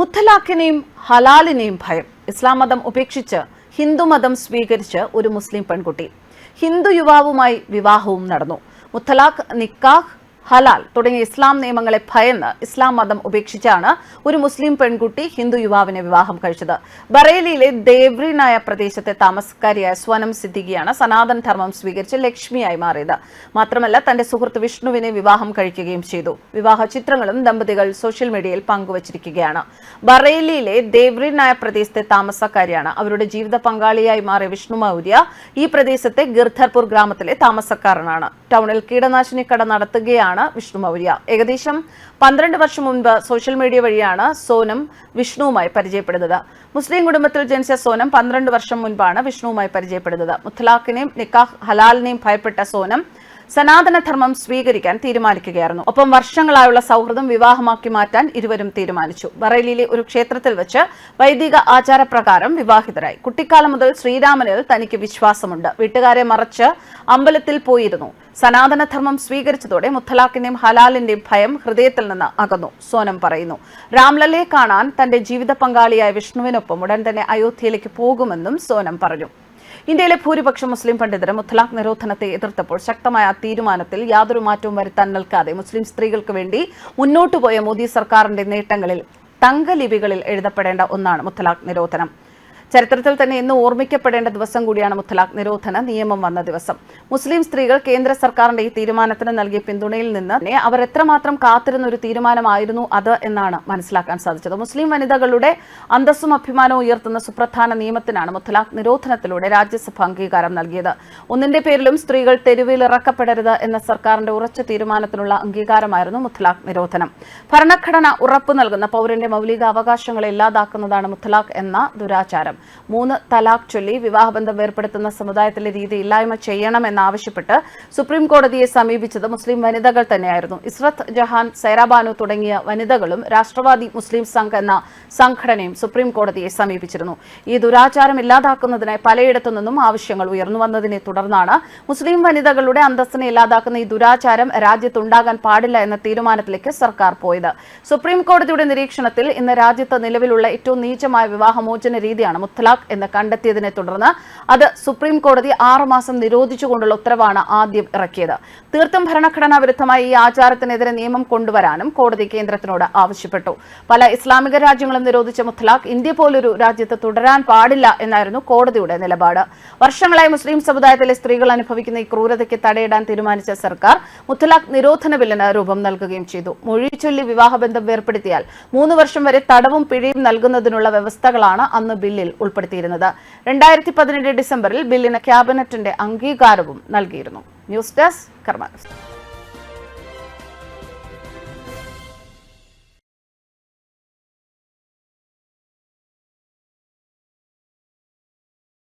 മുത്തലാഖിനെയും ഹലാലിനെയും ഭയം. ഇസ്ലാം മതം ഉപേക്ഷിച്ച് ഹിന്ദുമതം സ്വീകരിച്ച് ഒരു മുസ്ലിം പെൺകുട്ടി. ഹിന്ദു യുവാവുമായി വിവാഹവും നടന്നു. മുത്തലാഖ് നിക്കാഹ് ഹലാൽ തുടങ്ങിയ ഇസ്ലാം നിയമങ്ങളെ ഭയന്ന് ഇസ്ലാം മതം ഉപേക്ഷിച്ചാണ് ഒരു മുസ്ലിം പെൺകുട്ടി ഹിന്ദു യുവാവിനെ വിവാഹം കഴിച്ചത്. ബറേലിയിലെ ദേവ്രിനായ പ്രദേശത്തെ താമസക്കാരിയായ സ്വനം സിദ്ദിഖിയാണ് സനാതൻ ധർമ്മം സ്വീകരിച്ച് ലക്ഷ്മിയായി മാറിയത്. മാത്രമല്ല തന്റെ സുഹൃത്ത് വിഷ്ണുവിനെ വിവാഹം കഴിക്കുകയും ചെയ്തു. വിവാഹ ചിത്രങ്ങളും ദമ്പതികൾ സോഷ്യൽ മീഡിയയിൽ പങ്കുവച്ചിരിക്കുകയാണ്. ബറേലിയിലെ ദേവ്രിനായ പ്രദേശത്തെ താമസക്കാരിയാണ് അവരുടെ ജീവിത പങ്കാളിയായി മാറിയ വിഷ്ണു മൗര്യ ഈ പ്രദേശത്തെ ഗിർധർപൂർ ഗ്രാമത്തിലെ താമസക്കാരനാണ്. ടൗണിൽ കീടനാശിനി കട നടത്തുകയാണ് വിഷ്ണു മൗര്യ. ഏകദേശം പന്ത്രണ്ട് വർഷം മുൻപ് സോഷ്യൽ മീഡിയ വഴിയാണ് സോനം വിഷ്ണുവുമായി പരിചയപ്പെടുന്നത്. മുസ്ലിം കുടുംബത്തിൽ ജനിച്ച സോനം പന്ത്രണ്ട് വർഷം മുൻപാണ് വിഷ്ണുവുമായി പരിചയപ്പെടുന്നത്. മുത്തലാഖിനെയും നിക്കാഹ് ഹലാലിനെയും ഭയപ്പെട്ട സോനം സനാതനധർമ്മം സ്വീകരിക്കാൻ തീരുമാനിക്കുകയായിരുന്നു. ഒപ്പം വർഷങ്ങളായുള്ള സൗഹൃദം വിവാഹമാക്കി മാറ്റാൻ ഇരുവരും തീരുമാനിച്ചു. ബറേലിയിലെ ഒരു ക്ഷേത്രത്തിൽ വെച്ച് വൈദിക ആചാരപ്രകാരം വിവാഹിതരായി. കുട്ടിക്കാലം മുതൽ ശ്രീരാമനിൽ തനിക്ക് വിശ്വാസമുണ്ട്. വീട്ടുകാരെ മറച്ച് അമ്പലത്തിൽ പോയിരുന്നു. സനാതനധർമ്മം സ്വീകരിച്ചതോടെ മുത്തലാഖിന്റെയും ഹലാലിന്റെയും ഭയം ഹൃദയത്തിൽ നിന്ന് അകന്നു. സോനം പറയുന്നു രാംലലയെ കാണാൻ തന്റെ ജീവിത പങ്കാളിയായ വിഷ്ണുവിനൊപ്പം ഉടൻ തന്നെ അയോധ്യയിലേക്ക് പോകുമെന്നും സോനം പറഞ്ഞു. ഇന്ത്യയിലെ ഭൂരിപക്ഷം മുസ്ലിം പണ്ഡിതരും മുത്തലാഖ് നിരോധനത്തെ എതിർത്തപ്പോൾ ശക്തമായ തീരുമാനത്തിൽ യാതൊരു മാറ്റവും വരുത്താൻ നിൽക്കാതെ മുസ്ലിം സ്ത്രീകൾക്ക് വേണ്ടി മുന്നോട്ടുപോയ മോദി സർക്കാരിന്റെ നേട്ടങ്ങളിൽ തങ്കലിപികളിൽ എഴുതപ്പെടേണ്ട ഒന്നാണ് മുത്തലാഖ് നിരോധനം. ചരിത്രത്തിൽ തന്നെ ഇന്ന് ഓർമ്മിക്കപ്പെടേണ്ട ദിവസം കൂടിയാണ് മുത്തലാഖ് നിരോധന നിയമം വന്ന ദിവസം. മുസ്ലിം സ്ത്രീകൾ കേന്ദ്ര സർക്കാരിന്റെ ഈ തീരുമാനത്തിന് നൽകിയ പിന്തുണയിൽ നിന്ന് അവർ എത്രമാത്രം കാത്തിരുന്ന ഒരു തീരുമാനമായിരുന്നു അത് എന്നാണ് മനസ്സിലാക്കാൻ സാധിച്ചത്. മുസ്ലിം വനിതകളുടെ അന്തസ്സും അഭിമാനവും ഉയർത്തുന്ന സുപ്രധാന നിയമത്തിനാണ് മുത്തലാഖ് നിരോധനത്തിലൂടെ രാജ്യസഭ അംഗീകാരം നൽകിയത്. ഒന്നിന്റെ പേരിലും സ്ത്രീകൾ തെരുവിൽ ഇറക്കപ്പെടരുത് എന്ന സർക്കാരിന്റെ ഉറച്ച തീരുമാനത്തിനുള്ള അംഗീകാരമായിരുന്നു മുത്തലാഖ് നിരോധനം. ഭരണഘടന ഉറപ്പു നൽകുന്ന പൗരന്റെ മൗലിക അവകാശങ്ങളെ ഇല്ലാതാക്കുന്നതാണ് മുത്തലാഖ് എന്ന ദുരാചാരം. മൂന്ന് തലാഖ് ചൊല്ലി വിവാഹബന്ധം വേർപ്പെടുത്തുന്ന സമുദായത്തിലെ രീതി ഇല്ലായ്മ ചെയ്യണമെന്നാവശ്യപ്പെട്ട് സുപ്രീം കോടതിയെ സമീപിച്ചത് മുസ്ലിം വനിതകൾ തന്നെയായിരുന്നു. ഇസ്രത്ത് ജഹാൻ സൈറാബാനു തുടങ്ങിയ വനിതകളും രാഷ്ട്രവാദി മുസ്ലിം സംഘ് എന്ന സംഘടനയും സുപ്രീം കോടതിയെ സമീപിച്ചിരുന്നു. ഈ ദുരാചാരം ഇല്ലാതാക്കുന്നതിനായി പലയിടത്തു നിന്നും ആവശ്യങ്ങൾ ഉയർന്നു വന്നതിനെ തുടർന്നാണ് മുസ്ലിം വനിതകളുടെ അന്തസ്സിനെ ഇല്ലാതാക്കുന്ന ഈ ദുരാചാരം രാജ്യത്തുണ്ടാകാൻ പാടില്ല എന്ന തീരുമാനത്തിലേക്ക് സർക്കാർ പോയത്. സുപ്രീം കോടതിയുടെ നിരീക്ഷണത്തിൽ ഇന്ന് രാജ്യത്ത് നിലവിലുള്ള ഏറ്റവും നീചമായ വിവാഹമോചന രീതിയാണ് മുത്തലാഖ് എന്ന് കണ്ടെത്തിയതിനെ തുടർന്ന് അത് സുപ്രീം കോടതി ആറുമാസം നിരോധിച്ചുകൊണ്ടുള്ള ഉത്തരവാണ് ആദ്യം ഇറക്കിയത്. തീർത്തും ഭരണഘടനാ വിരുദ്ധമായി ഈ ആചാരത്തിനെതിരെ നിയമം കൊണ്ടുവരാനും കോടതി കേന്ദ്രത്തിനോട് ആവശ്യപ്പെട്ടു. പല ഇസ്ലാമിക രാജ്യങ്ങളും നിരോധിച്ച മുത്തലാഖ് ഇന്ത്യ പോലൊരു രാജ്യത്ത് തുടരാൻ പാടില്ല എന്നായിരുന്നു കോടതിയുടെ നിലപാട്. വർഷങ്ങളായി മുസ്ലിം സമുദായത്തിലെ സ്ത്രീകൾ അനുഭവിക്കുന്ന ഈ ക്രൂരതയ്ക്ക് തടയിടാൻ തീരുമാനിച്ച സർക്കാർ മുത്തലാഖ് നിരോധന ബില്ലിന് രൂപം നൽകുകയും ചെയ്തു. മൊഴിച്ചൊല്ലി വിവാഹബന്ധം വേർപ്പെടുത്തിയാൽ മൂന്ന് വർഷം വരെ തടവും പിഴയും നൽകുന്നതിനുള്ള വ്യവസ്ഥകളാണ് അന്ന് ബില്ലിൽ ഉൾപ്പെടുത്തിയിരുന്നത്. രണ്ടായിരത്തി പതിനേഴ് ഡിസംബറിൽ ബില്ലിന് ക്യാബിനറ്റിന്റെ അംഗീകാരവും നൽകിയിരുന്നു. News desk കർമാനസ്